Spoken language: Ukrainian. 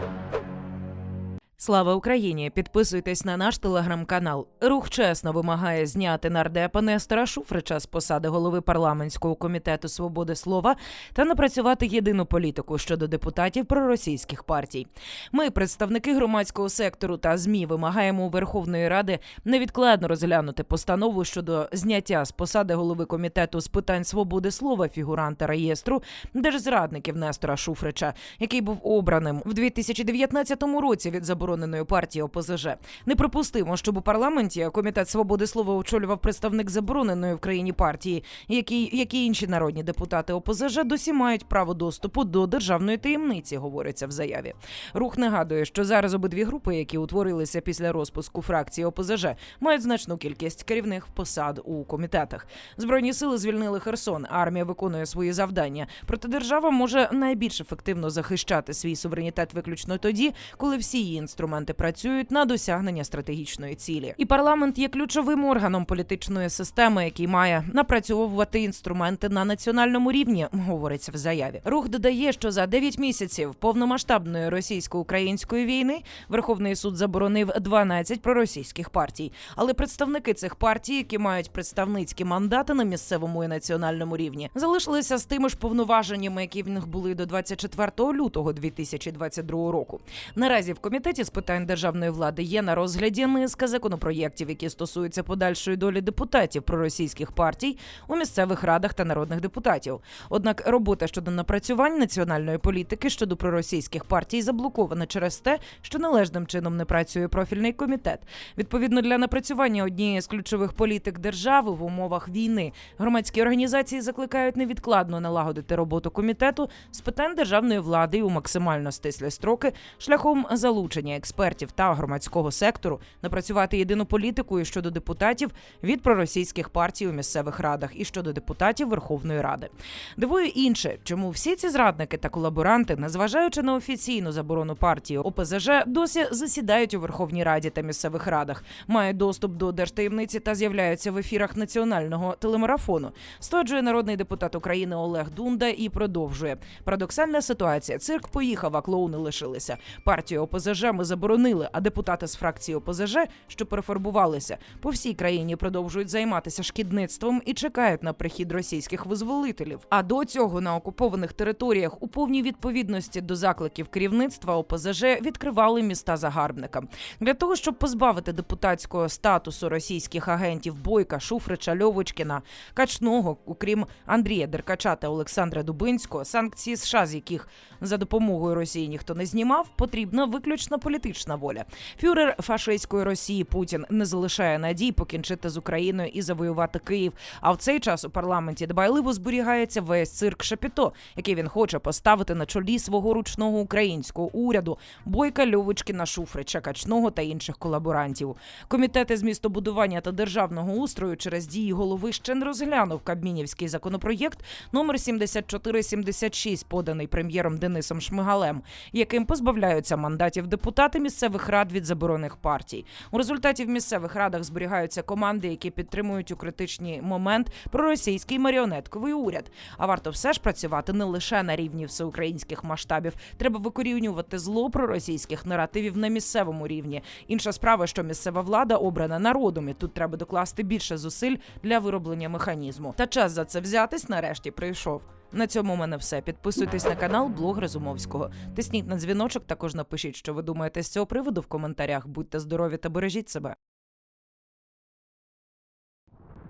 Bye. Слава Україні! Підписуйтесь на наш телеграм-канал. Рух чесно вимагає зняти нардепа Нестора Шуфрича з посади голови парламентського комітету свободи слова та напрацювати єдину політику щодо депутатів проросійських партій. Ми, представники громадського сектору та змі, вимагаємо у Верховної Ради невідкладно розглянути постанову щодо зняття з посади голови комітету з питань свободи слова фігуранта реєстру держзрадників Нестора Шуфрича, який був обраним в 2019 році від забороненої партії ОПЗЖ. Неприпустимо, щоб у парламенті комітет свободи слова очолював представник забороненої в країні партії, які, як і інші народні депутати ОПЗЖ досі мають право доступу до державної таємниці, говориться в заяві. Рух нагадує, що зараз обидві групи, які утворилися після розпуску фракції ОПЗЖ, мають значну кількість керівних посад у комітетах. Збройні сили звільнили Херсон. Армія виконує свої завдання. Проте держава може найбільш ефективно захищати свій суверенітет виключно тоді, коли всі її інструменти працюють на досягнення стратегічної цілі. І парламент є ключовим органом політичної системи, який має напрацьовувати інструменти на національному рівні, говориться в заяві. Рух додає, що за 9 місяців повномасштабної російсько-української війни Верховний суд заборонив 12 проросійських партій. Але представники цих партій, які мають представницькі мандати на місцевому і національному рівні, залишилися з тими ж повноваженнями, які в них були до 24 лютого 2022 року. Наразі в комітеті з питань державної влади є на розгляді низка законопроєктів, які стосуються подальшої долі депутатів проросійських партій у місцевих радах та народних депутатів. Однак робота щодо напрацювань національної політики щодо проросійських партій заблокована через те, що належним чином не працює профільний комітет. Відповідно для напрацювання однієї з ключових політик держави в умовах війни громадські організації закликають невідкладно налагодити роботу комітету з питань державної влади у максимально стислі строки шляхом залучення експертів та громадського сектору напрацювати єдину політику і щодо депутатів від проросійських партій у місцевих радах і щодо депутатів Верховної Ради. Дивує інше, чому всі ці зрадники та колаборанти, незважаючи на офіційну заборону партії ОПЗЖ, досі засідають у Верховній Раді та місцевих радах, мають доступ до держтаємниці та з'являються в ефірах національного телемарафону. Стверджує народний депутат України Олег Дунда і продовжує парадоксальна ситуація. Цирк поїхав, а клоуни лишилися. Партію ОПЗЖ ми заборонили, а депутати з фракції ОПЗЖ, що перефарбувалися, по всій країні продовжують займатися шкідництвом і чекають на прихід російських визволителів. А до цього на окупованих територіях у повній відповідності до закликів керівництва ОПЗЖ відкривали міста загарбникам для того, щоб позбавити депутатського статусу російських агентів Бойка, Шуфрича, Льовочкіна, Качного, окрім Андрія Деркача та Олександра Дубинського, санкції США, з яких за допомогою Росії ніхто не знімав, потрібна виключно політична воля. Фюрер фашистської Росії Путін не залишає надій покінчити з Україною і завоювати Київ. А в цей час у парламенті дбайливо зберігається весь цирк Шапіто, який він хоче поставити на чолі свого ручного українського уряду Бойка Льовочкіна, Шуфрича, Качного та інших колаборантів. Комітети з містобудування та державного устрою через дії голови ще не розглянув кабмінівський законопроєкт номер 7476, поданий прем'єром Денисом Шмигалем, яким позбавляються мандатів депутати місцевих рад від заборонених партій. У результаті в місцевих радах зберігаються команди, які підтримують у критичний момент проросійський маріонетковий уряд. А варто все ж працювати не лише на рівні всеукраїнських масштабів. Треба викорінювати зло проросійських наративів на місцевому рівні. Інша справа, що місцева влада обрана народом, і тут треба докласти більше зусиль для вироблення механізму. Та час за це взятись нарешті прийшов. На цьому у мене все. Підписуйтесь на канал Блог Разумовського. Тисніть на дзвіночок. Також напишіть, що ви думаєте з цього приводу в коментарях. Будьте здорові та бережіть себе.